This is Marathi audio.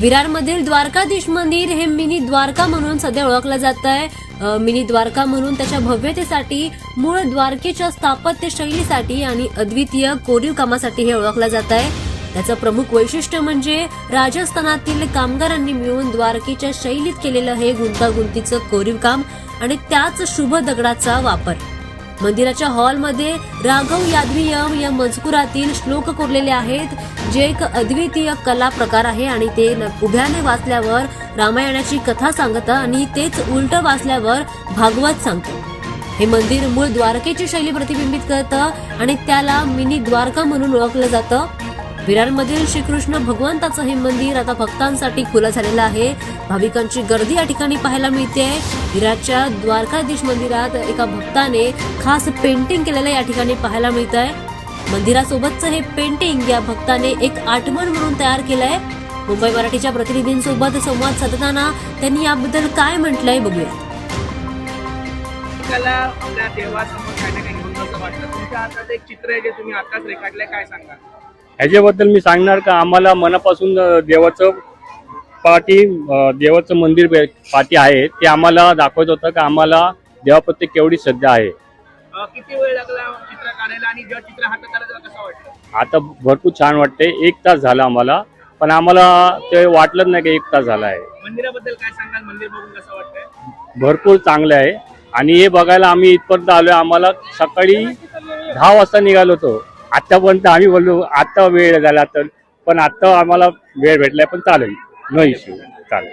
विरारमधील द्वारकाधीश मंदिर हे मिनी द्वारका म्हणून सध्या ओळखलं जात आहे. मिनी द्वारका म्हणून त्याच्या भव्यतेसाठी मूळ द्वारकेच्या स्थापत्य शैलीसाठी आणि अद्वितीय कोरीव कामासाठी हे ओळखलं जात आहे. त्याचं प्रमुख वैशिष्ट्य म्हणजे राजस्थानातील कामगारांनी मिळून द्वारकेच्या शैलीत केलेलं हे गुंतागुंतीचं कोरीव काम आणि त्याच शुभ दगडाचा वापर. मंदिराच्या हॉलमध्ये राघव यादवीयम या मजकुरातील श्लोक कोरलेले आहेत. जे एक अद्वितीय कला प्रकार आहे आणि ते न- उभ्याने वाचल्यावर रामायणाची कथा सांगतं आणि तेच उलट वाचल्यावर भागवत सांगतं. हे मंदिर मूळ द्वारकेची शैली प्रतिबिंबित करतं आणि त्याला मिनी द्वारका म्हणून ओळखलं जातं. विरारमधील श्रीकृष्ण भगवंताचं हे मंदिर आता भक्तांसाठी खुलं झालेलं आहे. भाविकांची गर्दी या ठिकाणी पाहायला मिळते. विरारच्या द्वारकाधीश मंदिरात एका भक्ताने खास पेंटिंग केलेलं या ठिकाणी पाहायला मिळत आहे मंदिरासोबतचं हे पेंटिंग या भक्ताने एक आठवण म्हणून तयार केलंय. मुंबई मराठीच्या प्रतिनिधींसोबत संवाद साधताना त्यांनी याबद्दल काय म्हटलंय बघूया. आपल्या देवासमोर काय ना काही घेऊन वाटतं. तुमच्या हातात एक चित्र आहे जे तुम्ही आताच रेखाटलंय काय सांगा ह्याच्याबद्दल मी सांगणार का आम्हाला मनापासून देवाचं पाठी देवाचं मंदिर पाठी आहे ते आम्हाला दाखवत होतं का आम्हाला देवाप्रती केवढी श्रद्धा आहे. किती वेळ लागला चित्र काढायला आणि जेव्हा चित्र हातात आलं तेव्हा कसं वाटतं आता भरपूर छान वाटते एक तास झाला आम्हाला पण आम्हाला ते वाटलंच नाही की एक तास झाला आहे. मंदिराबद्दल काय सांगाल? मंदिर बघून कसं वाटतंय? भरपूर चांगलं आहे. आणि हे बघायला आम्ही इथपर्यंत आलोय आम्हाला सकाळी दहा वाजता निघालो होतो. आतापर्यंत आम्ही बोललो आता वेळ झाला तर पण आता आम्हाला वेळ भेटलाय पण चालेल. नो इश्यू चालेल.